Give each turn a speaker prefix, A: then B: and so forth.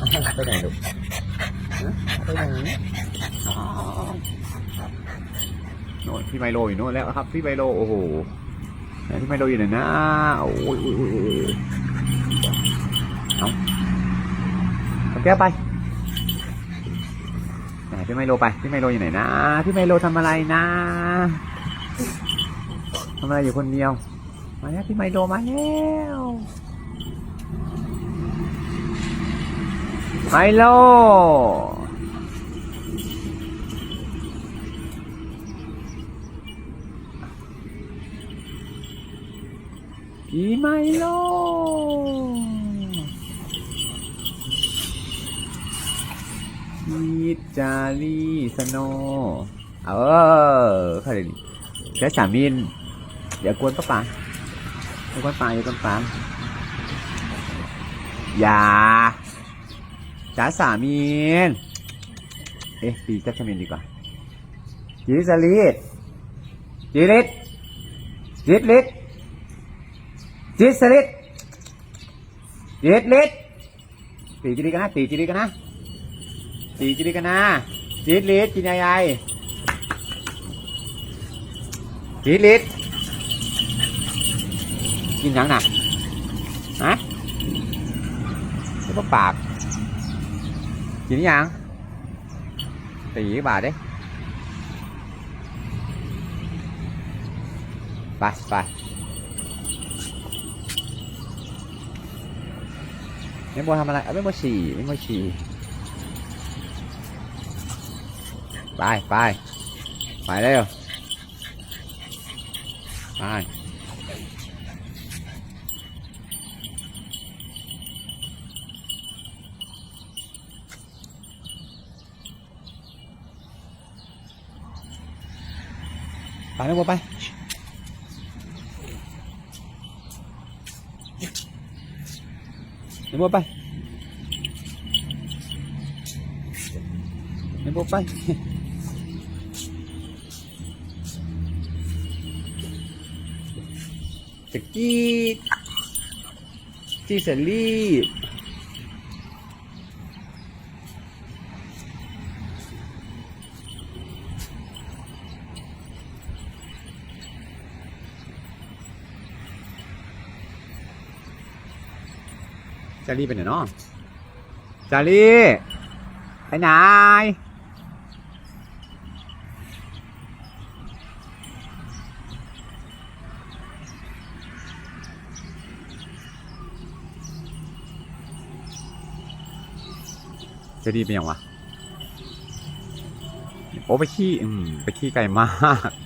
A: ไปไหนลูกไปไหนอ๋อโน่นพี่ไมโลอยู่โน่นแล้วครับพี่ไมโลโอ้โหพี่ไมโลอยู่ไหนนะโอ้ยโอ้ยโอ้ยเอาเอาแก้ไปไหนพี่ไมโลไปพี่ไมโลอยู่ไหนนะพี่ไมโลทำอะไรนะทำอะไรอยู่คนเดียวมาแล้วพี่ไมโลมาแล้วไม โลพี่ไมโลพีจารีสโน เออเขาเรียกแค่สามินอย่ากวนป้าป๋าอย่ากวนป๋าอย่ากวนป๋าอย่า จ้าสามินเอ๊ะปีจ้าสามินดีกว่าจีสลีดจีริดจีริดจิตสลิดจิตลิดตีจิริกันนะตีจิริกันนะตีจิริกันนะจิตลิดกินยังไงจิตลิดกินหยังน่ะฮะแล้วปาก กินหยังตีบาทเด้ไปไปไม่โมทำอะ ไรเอาไม่โมไปไปไปเร็วไปไปไม่โมไปไม่โมไปไม่บไปจะกีดจีเสลีบ จารีไปไหนเนาะจารีไปไหนจะดีเป็นยังวะ โอ้ไปขี้ อืม ไปขี้ไกลมาก